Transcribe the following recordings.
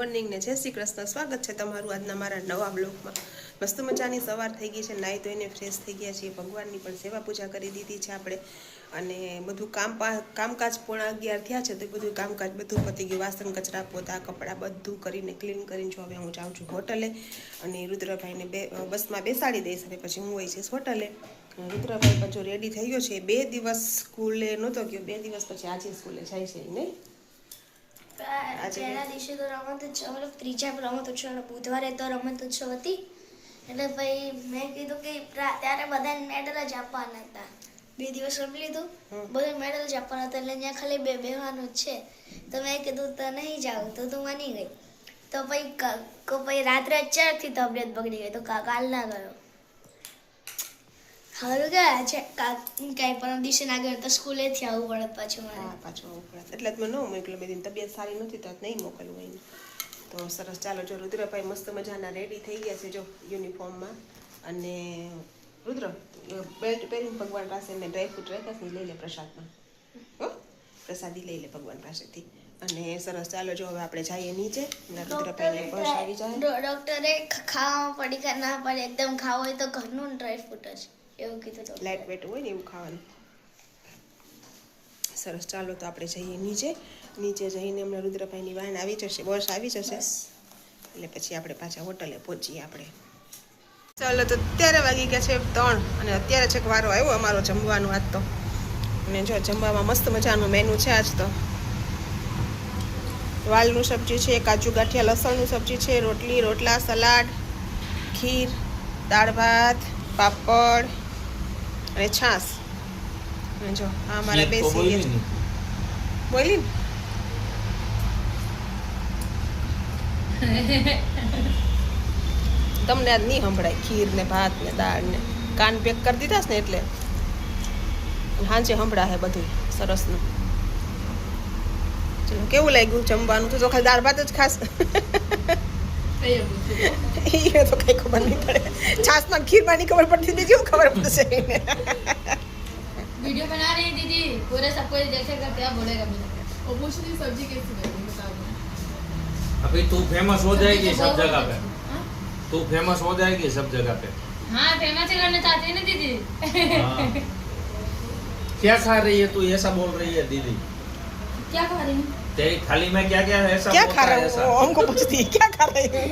Morning ને જય શ્રી કૃષ્ણ. સ્વાગત છે તમારું આજના મારા નવા બ્લોગમાં. મસ્ત મજાની સવાર થઈ ગઈ છે, નાહી ધોઈને ફ્રેશ થઈ ગયા છીએ. ભગવાનની પણ સેવા પૂજા કરી દીધી છે આપણે. અને બધું કામ કામકાજ પોણા અગિયાર થયા છે, તો બધું કામકાજ બધું પતી ગયું. વાસણ, કચરા, પોતા, કપડાં બધું કરીને ક્લીન કરીને જો હવે હું જાઉં છું હોટલે. અને રુદ્રભાઈને બે બસમાં બેસાડી દઈશ અને પછી હું હોય છે હોટલે રુદ્રભાઈ પછી રેડી થઈ ગયો છે. બે દિવસ સ્કૂલે નહોતો ગયો. બે દિવસ પછી આજે સ્કૂલે જાય છે નહીં? પહેલા દિવસે તો રમત ઉત્સવ મતલબ ત્રીજા રમત ઉત્સવ બુધવારે તો રમત ઉત્સવ હતી. એટલે ભાઈ મેં કીધું કે ત્યારે બધાને મેડલ જ આપવાના હતા. બે દિવસ રમી લીધું. બધા મેડલ જ આપવાના હતા. એટલે ત્યાં ખાલી બે બેવાનું છે. તો મેં કીધું તો નહીં જાવ તો તું માની ગઈ. તો પછી રાત્રે અચાનકથી તબિયત બગડી ગઈ. તો કાલ ના ગયો. સારું કે છે કાંઈ પણ દિવસે ના ગયો તો સ્કૂલેથી આવવું પડે પાછું મારે. હા પાછો આવવું પડે. એટલે જ મેં ન મોકલ્યો બેન તબિયત સારી નથી તો નહીં મોકલવું એને. તો સરસ ચાલો જો રુદ્રભાઈ મસ્ત મજાના રેડી થઈ ગયા છે જો યુનિફોર્મમાં અને રુદ્ર બેલ્ટ પહેરીને ભગવાન પાસે મેં ડ્રાયફ્રૂટ રાખ્યા લઈ લે પ્રસાદમાં. હો પ્રસાદી લઈ લે ભગવાન પાસેથી. અને સરસ ચાલો જો હવે આપણે જઈએ નીચે રુદ્રભાઈને બસ આવી જાય. ડોક્ટરે ખાવા પડી ના પડે એકદમ ખાવું હોય તો ઘરનું ડ્રાય ફ્રૂટ જ. એવું કીધું તો લાઇટ વેટ હોય ને એવું ખાવાનું. સરસ. ચાલો તો આપણે જઈએ નીચે. નીચે જઈને હમણાં રુદ્રભાઈની વાન આવી જશે. બસ આવી જશે. એટલે પછી આપણે પાછા હોટલે પહોંચીએ આપણે. ચાલો તો અત્યારે વાગી ગયા છે ત્રણ અને અત્યારે છેક વારો આવ્યો અમારો જમવાનો આજ તો. અને જો જમવામાં મસ્ત મજાનું મેનુ છે આજ તો. વાલનું સબ્જી છે કાજુ ગાંઠિયા લસણનું સબ્જી છે રોટલી રોટલા સલાડ ખીર દાળ ભાત પાપડ અને જો આ મારા બે સિરિયલ બોલી તમને આજ નહીં સંભળાય. ખીર ને ભાત ને દાળ ને. કાન પેક કરી દીધા ને એટલે. હાંજે સંભળાશે બધું સરસનું ચલો કેવું લાગ્યું? જમવાનું તો ખાલી દાળ ભાત જ ખાસ એ તો કઈ ખબર નહીં પડે છાશમાં ખીરમાં નહીં ખબર પડતી બીજી શું ખબર પડશે એને वीडियो बना रही है दीदी पूरे सबको देखेगा क्या बोलेगा मुझे और पूछ रही सब्जी कैसी बनी बता दो अभी तू फेमस हो जाएगी सब बहुत जगह पे हाँ? तू फेमस हो जाएगी सब जगह पे हाँ फेमस ही करना चाहती है ना दीदी हाँ। क्या खा रही है तू ऐसा बोल रही है दीदी क्या खा रही हूँ तेरी थाली में क्या क्या है ऐसा क्या होता खा है रहे ऐसा हो हमको पूछती है क्या खा रहे हो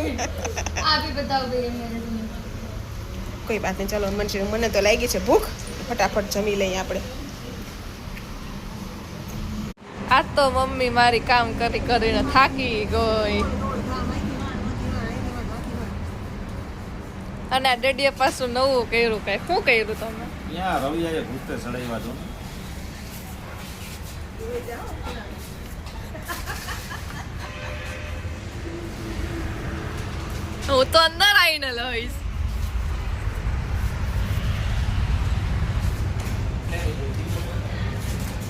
आप ही बताओ भैया मेरे तुम्हें કોઈ વાત નહીં ચાલો મને મને તો લાગી છે ભૂખ ફટાફટ જમી લઈએ આપણે આજ તો મમ્મી મારી કામ કરી કરીને થાકી ગઈ અને આ ડેડીએ પાછું નવું કર્યું કઈ શું કર્યું તમે यहाँ रविया ये घुसते सड़ई હું તો અંદર આવીને લઈશ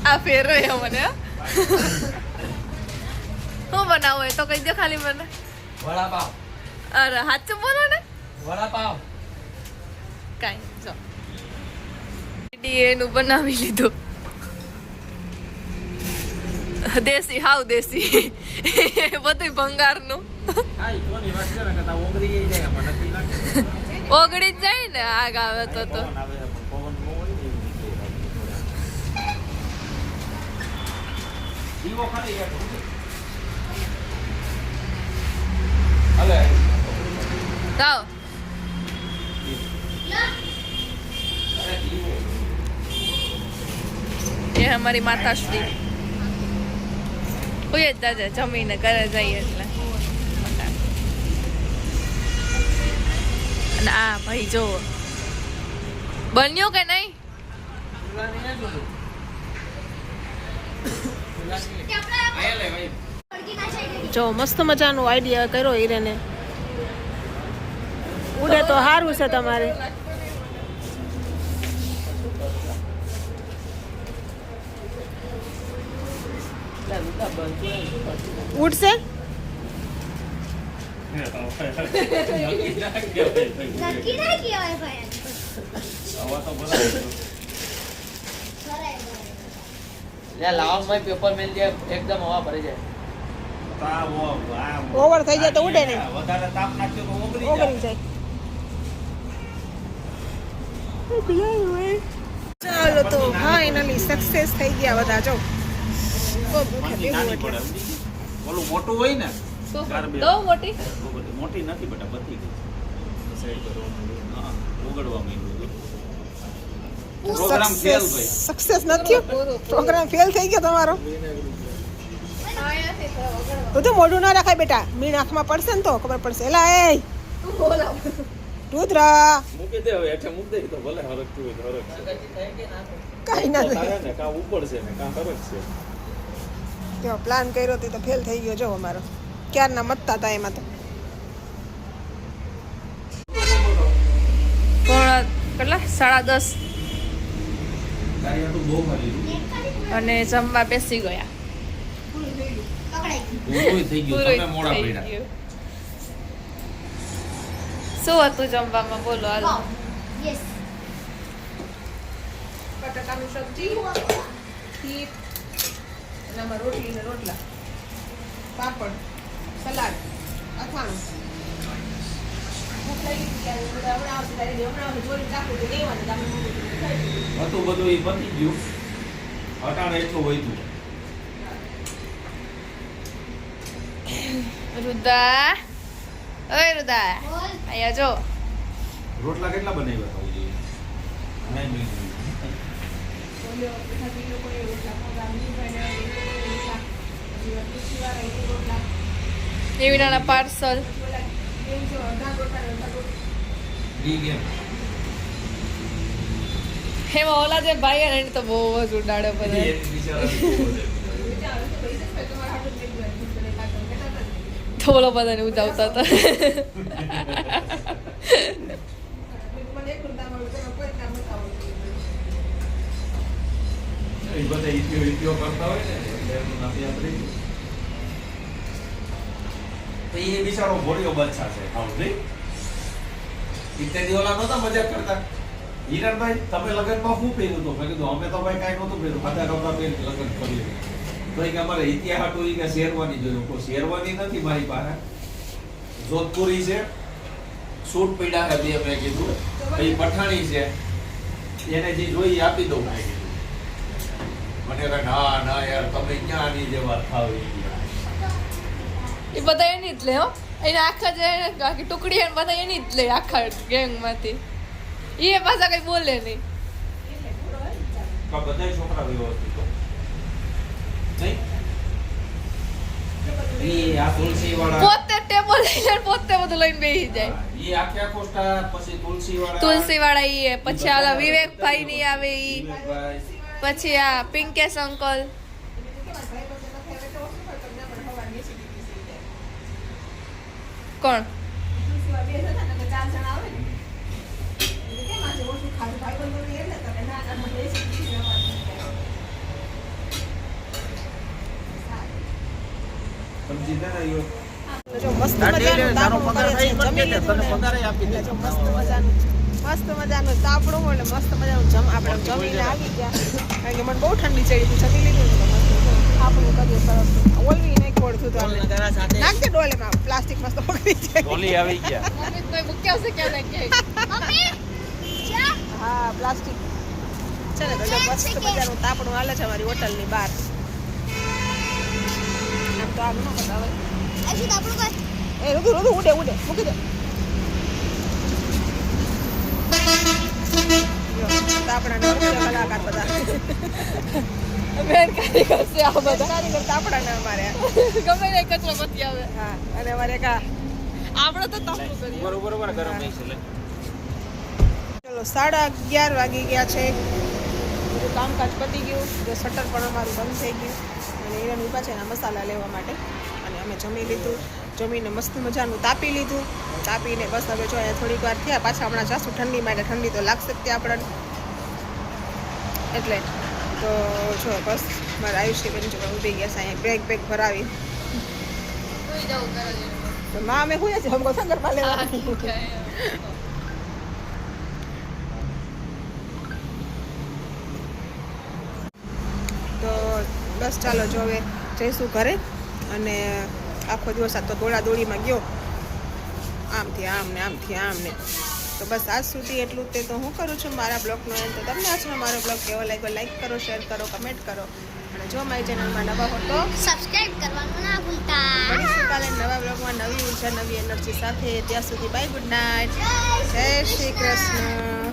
આ ફેરો એ મને હું બનાવું એ તો કહી દે ખાલી મને વડાપાવ અરે હાથ બોલો ને વડાપાવ કાંઈ જો ડીએનું બનાવી લીધું દેશી હાવ દેશી બધું ભંગારનું ઓગળી જ જાય ને આગ આવે તો તો. એ અમારી માતાશ્રી. કોઈ જ દાદા જમીને ઘરે જઈએ એટલે. અને આ ભાઈ જો, બન્યો કે નહીં? જો, મસ્ત મજાનો આઈડિયા કર્યો હીરેને. ઉડે તો સારું છે તમારે. ઉડશે? નક્કી ના ચાલો તો ફાઇનલી સક્સેસ થઈ ગયા બધા જો. બોલું મોટું હોય ને બહુ મોટી? મોટી નથી બેટા બધી ગઈ હા, ઓગળવા માંડ્યું પ્રોગ્રામ ફેલ ભાઈ સક્સેસ નથી પ્રોગ્રામ ફેલ થઈ ગયો તમારો? બધું મોઢું ના રાખાય બેટા. મીણ આંખમાં પડશે ને તો ખબર પડશે. એલા એ! રુદ્ર મૂકી દે હવે હેઠે મૂકી દે. તો ભલે હરકતું હોય તો હરક છે. કઈ તો થાય. ને કાં ઉપર છે ને કાં હરક છે જો પ્લાન કર્યો તે તો ફેલ થઈ ગયો. જો અમારો. ક્યારના મતતા હતા એમાં તો. પોણા કેટલા? સાડા દસ. અને જમવા બેસી ગયા. પૂરું થઈ ગયું. પૂરું તમે મોડા થઈ પડ્યા. ગયું. શું હતું જમવામાં? બોલો હાલ. યસ બટાકાનું સબ્જી ખીર અને રોટલી ને રોટલા. પાપડ. સલાડ અથાણું હતું બધું એ પતી ગયું. અટાણે એટલું વધ્યું. રુદા. ઓય રુદા. અહીંયા જો. રોટલા કેટલા બનાવ્યા હતા જોઈએ નહીં નહીં બોલ્યો, બધા બી લોકોએ રોટલા ખાધા, મીઠાઈને એ લોકોએ રોટલા, પછી ઓલા તુલસીવાળા એ રોટલા, એવીનાના પાર્સલ? એમાં ઓલા જે ભાઈ અને એને તો બહુ જ ઉડાડે બધા. તો ઓલો બધાને ઉજાવતા હતા બધા ઈટીઓ ઈટીઓ કરતા હોય ને એટલે એમનું નામ યાદ રહી ગયું. તો એ બિચારો ભોળિયો બચ્ચા છે. સમજી ઇત્યાદિ ઓલા નહોતા મજાક કરતા? હિરણભાઈ તમે લગ્નમાં શું પહેર્યું હતું? મેં કીધું અમે તો ભાઈ કાંઈ નહોતું પહેર્યું. ખાતા કપડા પહેરી લગ્ન કર્યું તો કે અમારે ઇતિહાસ તો કે શેરવાની જોયું. કોઈ શેરવાની નથી મારી પાસે. જોધપુરી છે. સૂટ પીડા છે બે મેં કીધું. પછી પઠાણી છે. એને જે જોઈ આપી દઉં. મને કે ના ના યાર તમે ક્યાં આની જેવા થાવ કે. એ બધા એની જ લે હો. એને આખા જે આખી ટુકડી એને બધા એની જ લે આખા ગેંગમાંથી. એ પાછા કઈ બોલે નહીં. કા છોકરા વ્યવસ્થિત હો. નહીં? ઈ આ તુલસી વાળા પોતે ટેબલ લઈને પોતે બધું લઈને બેસી જાય. તુલસી વાળા ઈ પછી આલા વિવેકભાઈ ની આવે ઈ. વિવેકભાઈ. પછી આ પિંકેશ અંકલ કોણ તુલસીવાળા બે જ હતા ને, તો ચાર જણા આવે ને. એટલે કેમ આજે ઓછું ખાધું? ભાઈબંધોને એમ ને તમે ના, ના, મને એસી ડીસી જવાનું છે. સમજી ને ને યો. જો મસ્ત મજાનું તાપણું કરે છે જમી લીધું ને. એટલે જો મસ્ત મજાનું મસ્ત મજાનું તાપણું હોય એટલે મસ્ત મજાનું જમ આપણે જમીને આવી ગયા. કારણ કે મને બહુ ઠંડી ચડી હતી જમી લીધું આપણું કરીએ સરસ. ઓલવી નહીં તો નાખ દે ડોલેમાં પ્લાસ્ટિક મસ્ત પકડી જાય. ડોલી આવી ગયા. મમ્મી કોઈ મૂક્યા છે કે ને ક્યાંય મમ્મી હા પ્લાસ્ટિક. છે ને તો મસ્ત મજાનું તાપણું હાલે છે અમારી હોટલની બહાર. આમ તો આમ ન બતાવે અજી આપણું કઈ એ રૂદુ રૂદુ ઉડે ઉડે મૂકી દે. જો, તાપણાના કલાકાર બધા. બેન કરશે આ બધા. સારી કરતા આપણાને અમારે. ગમે તે કચરો પતી આવે. હા અને અમારે કા આપણે તો તપુ કરીએ. બરોબર બરોબર ગરમ નહીં છે લે. ચલો સાડા અગિયાર વાગી ગયા છે. બધું કામકાજ પતી ગયું. જો શટર પણ અમારું બંધ થઈ ગયું. અને હિરણ ઊભા છે એના મસાલા લેવા માટે. અને અમે જમી લીધું. જમીને મસ્ત મજાનું તાપી લીધું. તાપીને બસ હવે જો અહીંયા થોડીક વાર થયા. પાછા હમણાં જાશું. ઠંડી માટે ઠંડી તો લાગશે જ ત્યાં આપણને એટલે તો જો બસ મારા આયુષ્યબેન જો ઊભી ગયા છે અહીંયા બેગ બેગ ભરાવી. તો માં અમે હોઈએ છે હમકો સંગર પાલે તો બસ ચાલો જો હવે જઈશું ઘરે અને આખો દિવસ આ તો દોડા દોડીમાં ગયો. આમથી આમ ને આમથી આમ ને તો બસ આજ સુધી એટલું તે. તો હું કરું છું મારા બ્લોગનો એમ તો તમને આજનો મારો બ્લોગ કેવો લાગ્યો? લાઈક કરો શેર કરો કમેન્ટ કરો. અને જો મારી ચેનલમાં નવા હો તો સબસ્ક્રાઇબ કરવાનું ના ભૂલતા. કાલે નવા બ્લોગમાં નવી ઊર્જા નવી એનર્જી સાથે. ત્યાં સુધી બાય ગુડ નાઇટ જય શ્રી કૃષ્ણ.